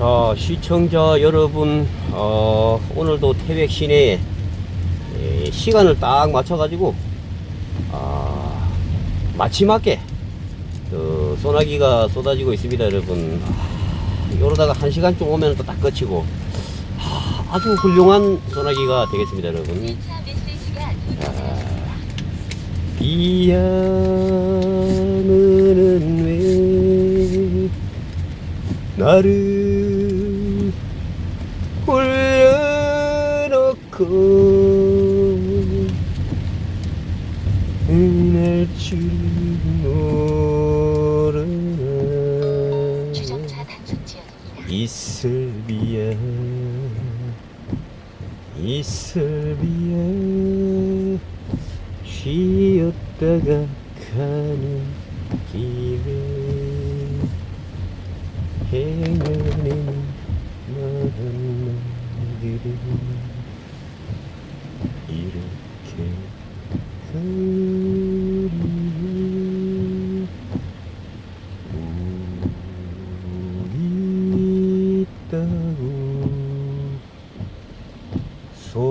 자, 시청자 여러분, 어, 오늘도 태백 시내에 에, 시간을 딱 맞춰 가지고, 아, 마지막에, 그, 소나기가 쏟아지고 있습니다, 여러분. 아, 이러다가 한 시간쯤 오면 또딱 끝이고, 아, 아주 훌륭한 소나기가 되겠습니다, 여러분. 1차 메시지가 도착했습니다. 비야는 왜 나를 모르나 주정차 단속 지역입니다. 이슬비야 이슬비야 쉬었다가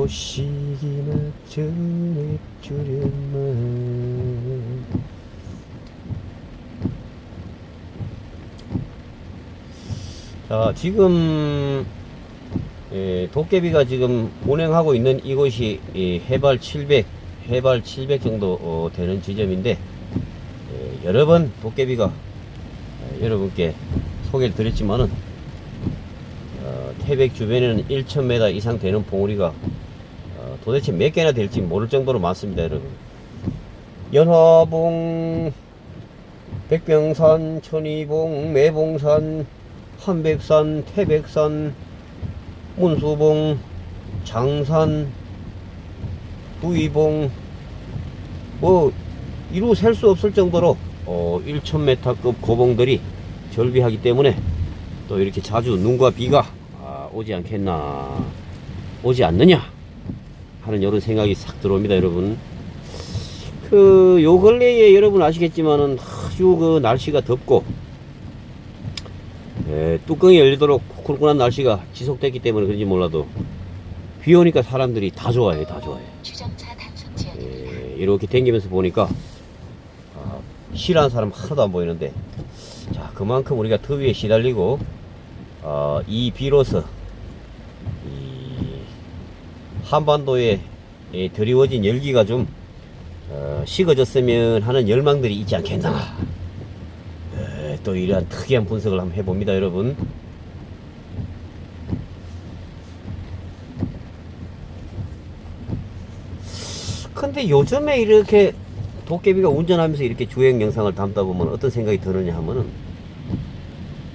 소식이나 전해주려만 자 지금 예, 도깨비가 지금 운행하고 있는 이곳이 이 해발 700 해발 700 정도 어, 되는 지점인데 예, 여러 번 도깨비가 어, 여러분께 소개를 드렸지만은 어, 태백 주변에는 1,000m 이상 되는 봉우리가 어, 도대체 몇 개나 될지 모를 정도로 많습니다, 여러분. 연화봉, 백병산, 천이봉, 매봉산, 한백산, 태백산, 문수봉, 장산, 두이봉, 뭐 이루 셀 수 없을 정도로 어, 1,000m급 고봉들이 절비하기 때문에 또 이렇게 자주 눈과 비가 아, 오지 않겠나 오지 않느냐 하는 이런 생각이 싹 들어옵니다 여러분 그 요 근래에 여러분 아시겠지만은 아주 그 날씨가 덥고 에, 뚜껑이 열리도록 쿨쿨한 날씨가 지속됐기 때문에 그런지 몰라도 비 오니까 사람들이 다 좋아해 다 좋아해. 예, 이렇게 댕기면서 보니까 아, 싫어하는 사람 하나도 안 보이는데 자 그만큼 우리가 더위에 시달리고 어, 이 비로소 이 한반도에 이 드리워진 열기가 좀 어, 식어졌으면 하는 열망들이 있지 않겠나. 에, 또 이러한 특이한 분석을 한번 해봅니다 여러분. 근데 요즘에 이렇게 도깨비가 운전하면서 이렇게 주행 영상을 담다 보면 어떤 생각이 드느냐 하면은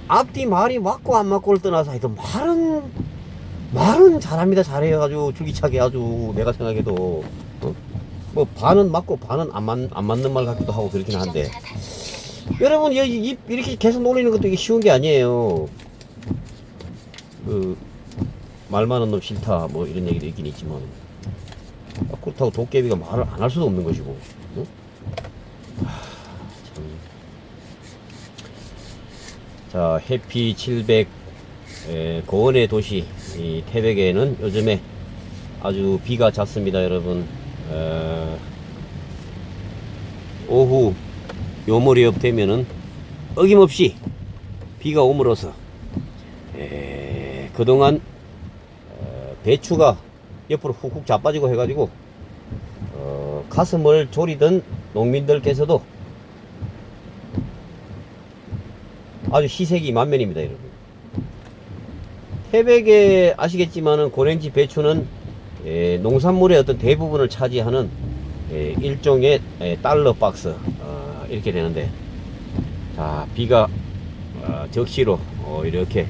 앞뒤 말이 맞고 안 맞고를 떠나서 하여튼 말은 말은 잘합니다. 아주 줄기차게 아주 내가 생각해도. 어? 뭐 반은 맞고 반은 안, 맞, 안 맞는 말 같기도 하고 그렇긴 한데. 여러분 이, 이, 이렇게 계속 놀리는 것도 이게 쉬운 게 아니에요. 그 말 많은 놈 싫다 뭐 이런 얘기도 있긴 있지만. 아, 그렇다고 도깨비가 말을 안 할 수도 없는 것이고. 응? 하, 참. 자 해피 700 에, 고원의 도시 이 태백에는 요즘에 아주 비가 잦습니다 여러분. 에, 오후 요 무렵 되면은 어김없이 비가 오므로써 에, 그동안 어, 배추가 옆으로 훅훅 자빠지고 해가지고 어, 가슴을 졸이던 농민들께서도 아주 희색이 만면입니다 여러분 태백에 아시겠지만은 고랭지 배추는 에, 농산물의 어떤 대부분을 차지하는 에, 일종의 에, 달러 박스 어, 이렇게 되는데 자 비가 어, 적시로 어, 이렇게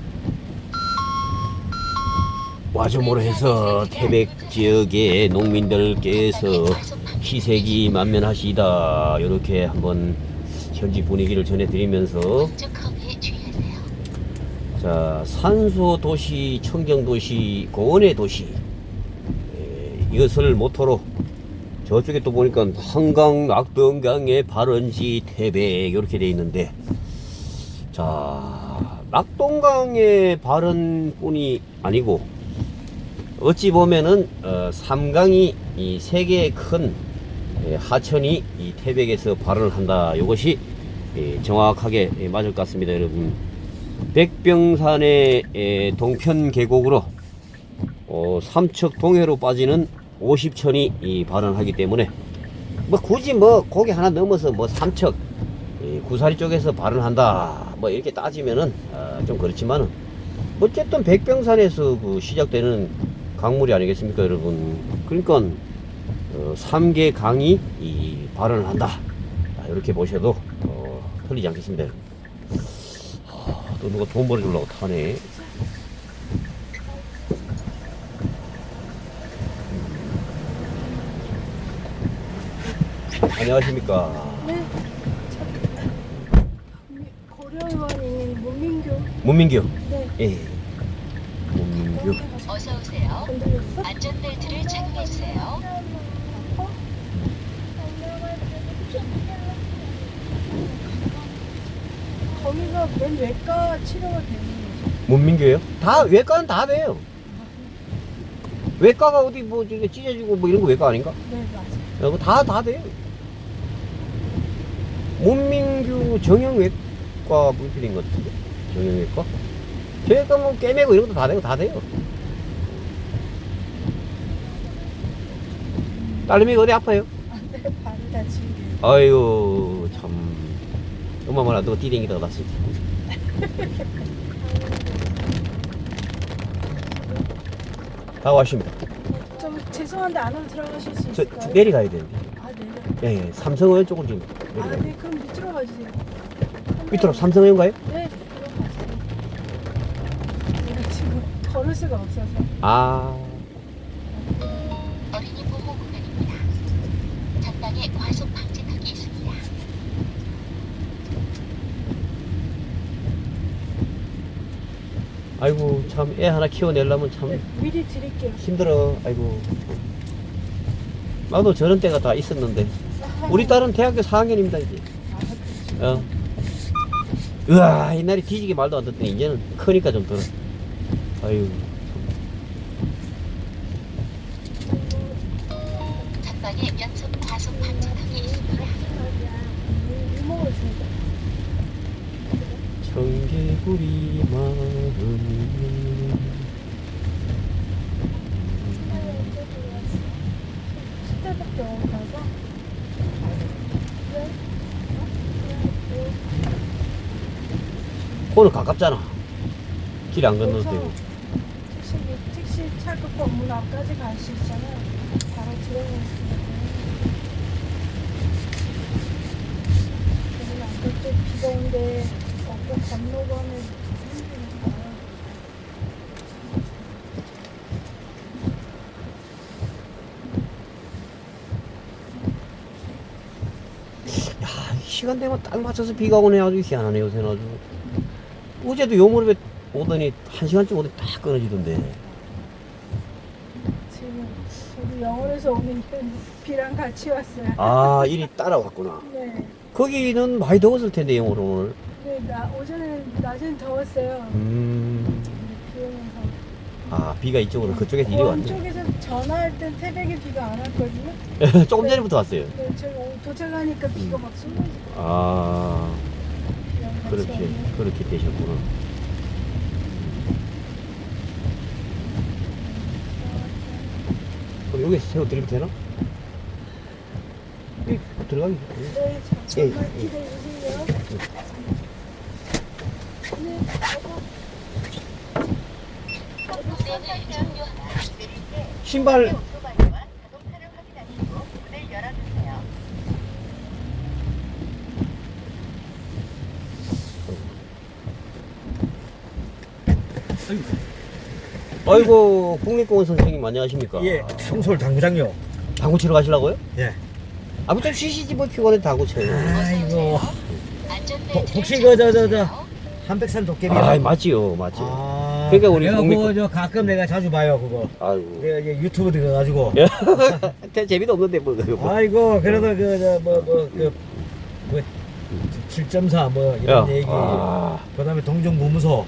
와주모로 해서 태백 지역의 농민들께서 희색이 만면하시다. 이렇게 한번 현지 분위기를 전해드리면서 왼쪽 커브에 주의하세요. 자 산소 도시 청정 도시 고원의 도시 에, 이것을 모토로 저쪽에 또 보니까 한강 낙동강의 발원지 태백 이렇게 돼 있는데 자 낙동강의 발원뿐이 아니고 어찌 보면은 어, 삼강이 이 세 개의 큰 예, 하천이 이 태백에서 발원을 한다. 이것이 예, 정확하게 예, 맞을 것 같습니다, 여러분. 백병산의 예, 동편 계곡으로 어, 삼척 동해로 빠지는 50천이 이 발원하기 때문에 뭐 굳이 뭐 고기 하나 넘어서 뭐 삼척 이 구사리 쪽에서 발언한다 뭐 이렇게 따지면은 아, 좀 그렇지만은 어쨌든 백병산에서 그 시작되는 강물이 아니겠습니까 여러분 그러니까 어, 3개 강이 이 발언을 한다 아, 이렇게 보셔도 어, 틀리지 않겠습니다 여러분. 아, 또 누가 돈 벌어주려고 타네 안녕하십니까 네. 고려의원인 문민규. 문민규 네. 예 문민규 어서 오세요. 건드렸어? 안전벨트를 착용해 주세요. 어? 거기가 맨 외과 치료가 되는 거죠. 문민규예요? 다 외과는 다 돼요. 외과가 어디 뭐 이게 찢어지고 뭐 이런 거 외과 아닌가? 네, 맞아요. 다다 돼요. 문민규 정형외과 분필인 것 같은데 정형외과? 저희가 뭐 깨매고 이런 것도 다 되고 다 돼요. 딸내미가 어디 아파요? 안 돼, 발을 다치게. 아유 참 엄마만 안 두고 뛰댕기다가 났을 다 왔습니다. 좀 죄송한데 안으로 들어가실 수 저, 있을까요? 저 내려가야 되는데. 아, 내려. 예, 예. 삼성의원 쪽으로 지금 아, 내려가야 네, 그럼 밑으로 가주세요. 밑으로 삼성의원 가요? 네, 들어가세요. 제가 지금 걸을 수가 없어서. 아, 아이고 참 애 하나 키워내려면 참 네, 미리 드릴게요. 힘들어. 아이고. 나도 저런 때가 다 있었는데. 우리 딸은 대학교 4학년입니다 이제. 아, 그렇죠. 어. 으아 옛날에 뒤지게 말도 안 듣더니 이제는 크니까 좀 들어. 아유. 전방에 연속 과속 방지턱이 있습니다. 이모가 준다. 청개구리 마음. 시대밖에 없어서. 코는 가깝잖아. 길 안 건너도 되고. 택시, 택시 차그 건물 앞까지 갈 수 있잖아요. 바로 아까 또 비가 온데 야, 시간 되면 딱 맞춰서 비가 오네 아주 희한하네 요새는 아주. 어제도 요 무렵에 오더니 한 시간쯤 오더니 딱 끊어지던데. 지금 저도 영월에서 오는 길 비랑 같이 왔어요. 아, 일이 따라왔구나. 네. 거기는 많이 더웠을 텐데 영월 오늘. 네, 나, 오전에는 낮엔 더웠어요. 음. 비 오면서. 아, 비가 이쪽으로 그쪽에서 이리 왔네. 쪽에서 전화할 땐 태백에 비가 안 왔거든요. 조금 전부터 왔어요. 네, 저희 오- 도착하니까 비가 막 쏟아지고 아, 비랑 같이 그렇게 왔네. 그렇게 되셨구나. 그럼 여기 새우 드리면 되나? 이 들어가기. 네, 잠깐만 예, 예. 기다려주세요. 네, 여보. 운행을 종료하라. 신발 아이고 국립공원 선생님 안녕하십니까? 예, 청솔 당구장요. 당구 치러 가시려고요? 예. 아무 좀 쉬시지 뭐 피곤해 당구 쳐요. 아이고. 혹시 그, 저, 저, 저. 한백산 도깨비요. 아 맞지요 맞지. 아, 그러니까 우리 내가 국립- 그거 저 가끔 내가 자주 봐요 그거. 아이고. 내가 이제 유튜브 들어가가지고. 예. 대- 재미도 없는데 뭐 그거. 아이고 그래도 그저뭐뭐그 뭐, 7.4 뭐 이런 야, 얘기 아, 그다음에 동정 무무소 야,